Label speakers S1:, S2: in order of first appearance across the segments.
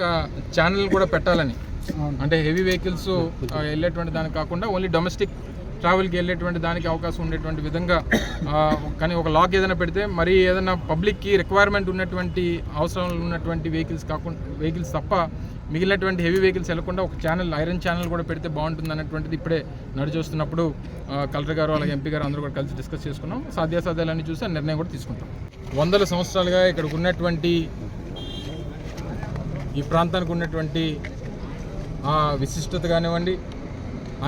S1: ఒక ఛానల్ కూడా పెట్టాలని. అంటే హెవీ వెహికల్స్ వెళ్ళేటువంటి దానికి కాకుండా ఓన్లీ డొమెస్టిక్ ట్రావెల్కి వెళ్ళేటువంటి దానికి అవకాశం ఉండేటువంటి విధంగా కానీ ఒక లాక్ ఏదైనా పెడితే మరి ఏదైనా పబ్లిక్కి రిక్వైర్మెంట్ ఉన్నటువంటి అవసరం ఉన్నటువంటి వెహికల్స్ కాకుండా వెహికల్స్ తప్ప మిగిలినటువంటి హెవీ వెహికల్స్ వెళ్ళకుండా ఒక ఛానల్ ఐరన్ ఛానల్ కూడా పెడితే బాగుంటుంది అన్నటువంటిది ఇప్పుడే నడిచొస్తున్నప్పుడు కలెక్టర్ గారు అలాగే ఎంపీ గారు అందరూ కూడా కలిసి డిస్కస్ చేసుకున్నాం. సాధ్యాసాధ్యాలన్నీ చూసి ఆ నిర్ణయం కూడా తీసుకుంటాం. వందల సంవత్సరాలుగా ఇక్కడ ఉన్నటువంటి ఈ ప్రాంతానికి ఉన్నటువంటి విశిష్టత కానివ్వండి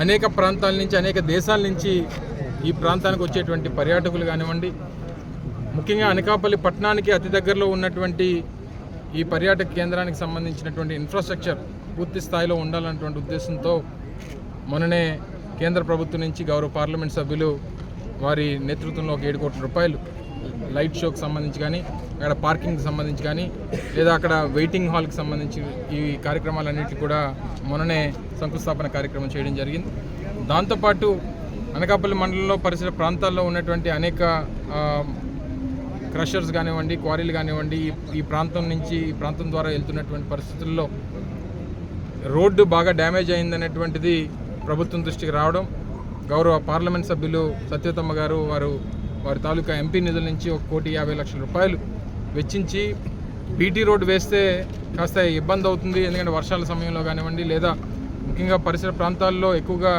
S1: అనేక ప్రాంతాల నుంచి అనేక దేశాల నుంచి ఈ ప్రాంతానికి వచ్చేటువంటి పర్యాటకులు కానివ్వండి ముఖ్యంగా అనకాపల్లి పట్టణానికి అతి దగ్గరలో ఉన్నటువంటి ఈ పర్యాటక కేంద్రానికి సంబంధించినటువంటి ఇన్ఫ్రాస్ట్రక్చర్ పూర్తి స్థాయిలో ఉండాలన్నటువంటి ఉద్దేశంతో మొన్ననే కేంద్ర ప్రభుత్వం నుంచి గౌరవ పార్లమెంట్ సభ్యులు వారి నేతృత్వంలో ఒక ఏడు కోట్ల రూపాయలు లైట్ షోకి సంబంధించి కానీ అక్కడ పార్కింగ్కి సంబంధించి కానీ లేదా అక్కడ వెయిటింగ్ హాల్కి సంబంధించి ఈ కార్యక్రమాలన్నిటి కూడా మొన్ననే శంకుస్థాపన కార్యక్రమం చేయడం జరిగింది. దాంతోపాటు అనకాపల్లి మండలంలో పరిసర ప్రాంతాల్లో ఉన్నటువంటి అనేక క్రషర్స్ కానివ్వండి క్వారీలు కానివ్వండి ఈ- ఈ ప్రాంతం నుంచి ఈ ప్రాంతం ద్వారా వెళ్తున్నటువంటి పరిస్థితుల్లో రోడ్డు బాగా డ్యామేజ్ అయిందనేటువంటిది ప్రభుత్వం దృష్టికి రావడం గౌరవ పార్లమెంట్ సభ్యులు సత్యతమ్మ గారు వారు వారి తాలూకా ఎంపీ నిధుల నుంచి ఒక కోటి యాభై లక్షల రూపాయలు వెచ్చించి బీటీ రోడ్డు వేస్తే కాస్త ఇబ్బంది అవుతుంది. ఎందుకంటే వర్షాల సమయంలో కానివ్వండి లేదా ముఖ్యంగా పరిసర ప్రాంతాల్లో ఎక్కువగా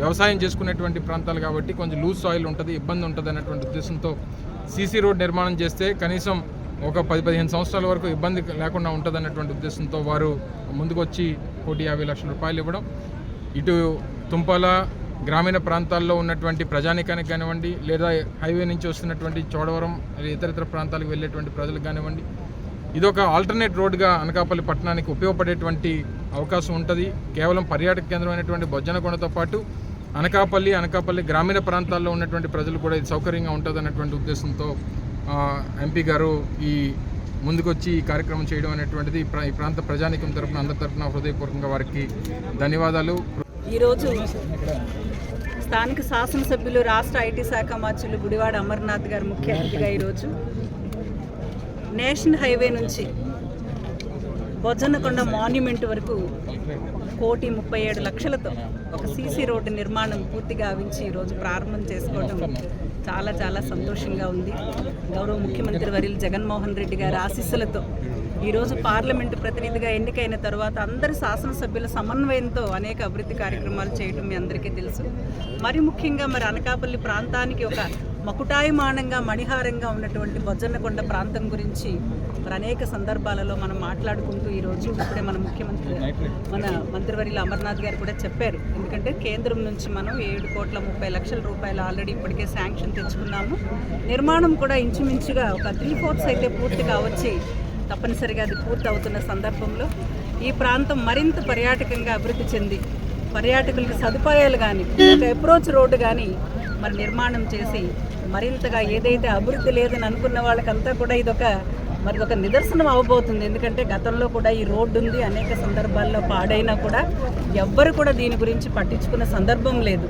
S1: వ్యవసాయం చేసుకునేటువంటి ప్రాంతాలు కాబట్టి కొంచెం లూజ్ సాయిల్ ఉంటుంది ఇబ్బంది ఉంటుంది అన్నటువంటి ఉద్దేశంతో సీసీ రోడ్ నిర్మాణం చేస్తే కనీసం ఒక పది పదిహేను సంవత్సరాల వరకు ఇబ్బంది లేకుండా ఉంటుంది అన్నటువంటి ఉద్దేశంతో వారు ముందుకొచ్చి కోటి యాభై లక్షల రూపాయలు ఇవ్వడం. ఇటు తుంపల గ్రామీణ ప్రాంతాల్లో ఉన్నటువంటి ప్రజానికానికి కానివ్వండి లేదా హైవే నుంచి వస్తున్నటువంటి చోడవరం ఇతర ఇతర ప్రాంతాలకు వెళ్ళేటువంటి ప్రజలకు కానివ్వండి ఇదొక ఆల్టర్నేట్ రోడ్గా అనకాపల్లి పట్టణానికి ఉపయోగపడేటువంటి అవకాశం ఉంటుంది. కేవలం పర్యాటక కేంద్రమైనటువంటి బొజ్జనకొండతో పాటు అనకాపల్లి అనకాపల్లి గ్రామీణ ప్రాంతాల్లో ఉన్నటువంటి ప్రజలు కూడా ఇది సౌకర్యంగా ఉంటుంది అన్నటువంటి ఉద్దేశంతో ఎంపీ గారు ఈ ముందుకొచ్చి ఈ కార్యక్రమం చేయడం అనేటువంటిది ఈ ఈ ప్రాంత ప్రజానికం తరపున అందరి తరపున హృదయపూర్వకంగా వారికి ధన్యవాదాలు.
S2: ఈరోజు స్థానిక శాసనసభ్యులు రాష్ట్ర ఐటీ శాఖ మంత్రులు గుడివాడ అమర్నాథ్ గారు ముఖ్య అతిథిగా ఈరోజు నేషనల్ హైవే నుంచి బొజ్జన్నకొండ మాన్యుమెంట్ వరకు కోటి ముప్పై ఏడు లక్షలతో ఒక సీసీ రోడ్డు నిర్మాణం పూర్తిగా అవించి ఈరోజు ప్రారంభం చేసుకోవడం చాలా చాలా సంతోషంగా ఉంది. గౌరవ ముఖ్యమంత్రి వర్యులు జగన్మోహన్ రెడ్డి గారి ఆశీస్సులతో ఈరోజు పార్లమెంటు ప్రతినిధిగా ఎన్నికైన తర్వాత అందరి శాసనసభ్యుల సమన్వయంతో అనేక అభివృద్ధి కార్యక్రమాలు చేయడం మీ అందరికీ తెలుసు. మరి ముఖ్యంగా మరి అనకాపల్లి ప్రాంతానికి ఒక మకుటాయమానంగా మణిహారంగా ఉన్నటువంటి బొజ్జన్నకొండ ప్రాంతం గురించి మరి అనేక సందర్భాలలో మనం మాట్లాడుకుంటూ ఈరోజు ఇప్పుడే మన ముఖ్యమంత్రి మన మంత్రివర్యులు అమర్నాథ్ గారు కూడా చెప్పారు. ఎందుకంటే కేంద్రం నుంచి మనం ఏడు కోట్ల ముప్పై లక్షల రూపాయలు ఆల్రెడీ ఇప్పటికే శాంక్షన్ తెచ్చుకున్నాము. నిర్మాణం కూడా ఇంచుమించుగా ఒక త్రీ ఫోర్త్స్ అయితే పూర్తిగా వచ్చి తప్పనిసరిగా అది పూర్తి అవుతున్న సందర్భంలో ఈ ప్రాంతం మరింత పర్యాటకంగా అభివృద్ధి చెంది పర్యాటకులకి సదుపాయాలు కానీ ఒక అప్రోచ్ రోడ్డు కానీ మరి నిర్మాణం చేసి మరింతగా ఏదైతే అభివృద్ధి లేదని అనుకున్న వాళ్ళకంతా కూడా ఇదొక మరి ఒక నిదర్శనం అవబోతుంది. ఎందుకంటే గతంలో కూడా ఈ రోడ్డు ఉంది అనేక సందర్భాల్లో పాడైనా కూడా ఎవ్వరు కూడా దీని గురించి పట్టించుకున్న సందర్భం లేదు.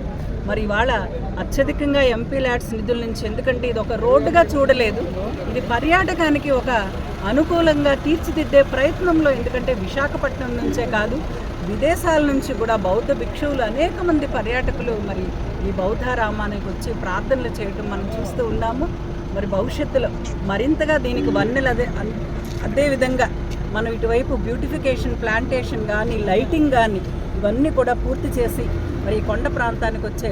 S2: మరి ఇవాళ అత్యధికంగా ఎంపీ ల్యాడ్స్ నిధుల నుంచి. ఎందుకంటే ఇది ఒక రోడ్డుగా చూడలేదు. ఇది పర్యాటకానికి ఒక అనుకూలంగా తీర్చిదిద్దే ప్రయత్నంలో ఎందుకంటే విశాఖపట్నం నుంచే కాదు విదేశాల నుంచి కూడా బౌద్ధ భిక్షువులు అనేక మంది పర్యాటకులు మరి ఈ బౌద్ధారామానికి వచ్చి ప్రార్థనలు చేయటం మనం చూస్తూ ఉన్నాము. మరి భవిష్యత్తులో మరింతగా దీనికి వన్నెలు అదే అదేవిధంగా మనం ఇటువైపు బ్యూటిఫికేషన్ ప్లాంటేషన్ కానీ లైటింగ్ కానీ ఇవన్నీ కూడా పూర్తి చేసి మరి ఈ కొండ ప్రాంతానికి వచ్చే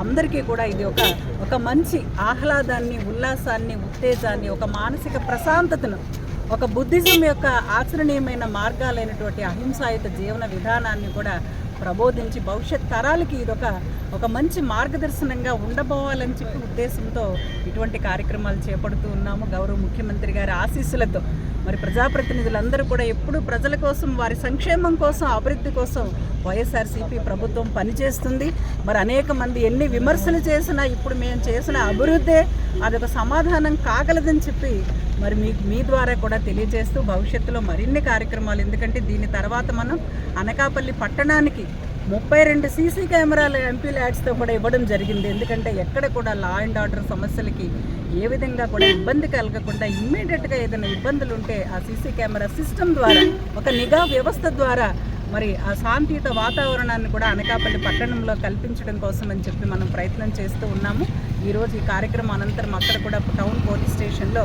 S2: అందరికీ కూడా ఇది ఒక ఒక మంచి ఆహ్లాదాన్ని ఉల్లాసాన్ని ఉత్తేజాన్ని ఒక మానసిక ప్రశాంతతను ఒక బుద్ధిజం యొక్క ఆచరణీయమైన మార్గాలైనటువంటి అహింసాయుత జీవన విధానాన్ని కూడా ప్రబోధించి భవిష్యత్ తరాలకి ఇదొక ఒక మంచి మార్గదర్శనంగా ఉండబోవాలని చెప్పి ఉద్దేశంతో ఇటువంటి కార్యక్రమాలు చేపడుతూ ఉన్నాము. గౌరవ ముఖ్యమంత్రి గారి ఆశీస్సులతో. మరి ప్రజాప్రతినిధులందరూ కూడా ఎప్పుడు ప్రజల కోసం వారి సంక్షేమం కోసం అభివృద్ధి కోసం వైఎస్ఆర్సీపీ ప్రభుత్వం పనిచేస్తుంది. మరి అనేక మంది ఎన్ని విమర్శలు చేసినా ఇప్పుడు మేము చేసిన అభివృద్ధే అదొక సమాధానం కాగలదని చెప్పి మరి మీ మీ ద్వారా కూడా తెలియజేస్తూ భవిష్యత్తులో మరిన్ని కార్యక్రమాలు. ఎందుకంటే దీని తర్వాత మనం అనకాపల్లి పట్టణానికి ముప్పై రెండు సీసీ కెమెరాలు ఎంపీ ల్యాడ్స్తో కూడా ఇవ్వడం జరిగింది. ఎందుకంటే ఎక్కడ కూడా లా అండ్ ఆర్డర్ సమస్యలకి ఏ విధంగా కూడా ఇబ్బంది కలగకుండా ఇమ్మీడియట్గా ఏదైనా ఇబ్బందులు ఉంటే ఆ సీసీ కెమెరా సిస్టమ్ ద్వారా ఒక నిఘా వ్యవస్థ ద్వారా మరి ఆ శాంతియుత వాతావరణాన్ని కూడా అనకాపల్లి పట్టణంలో కల్పించడం కోసం అని చెప్పి మనం ప్రయత్నం చేస్తూ ఉన్నాము. ఈరోజు ఈ కార్యక్రమం అనంతరం అక్కడ కూడా టౌన్ పోలీస్ స్టేషన్లో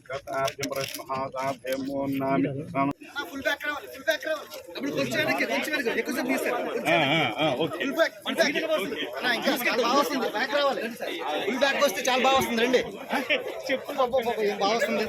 S3: వస్తే చాలా బాగా వస్తుంది. రండి. చెప్పు. బాబు బాబు ఏం బాగా వస్తుంది.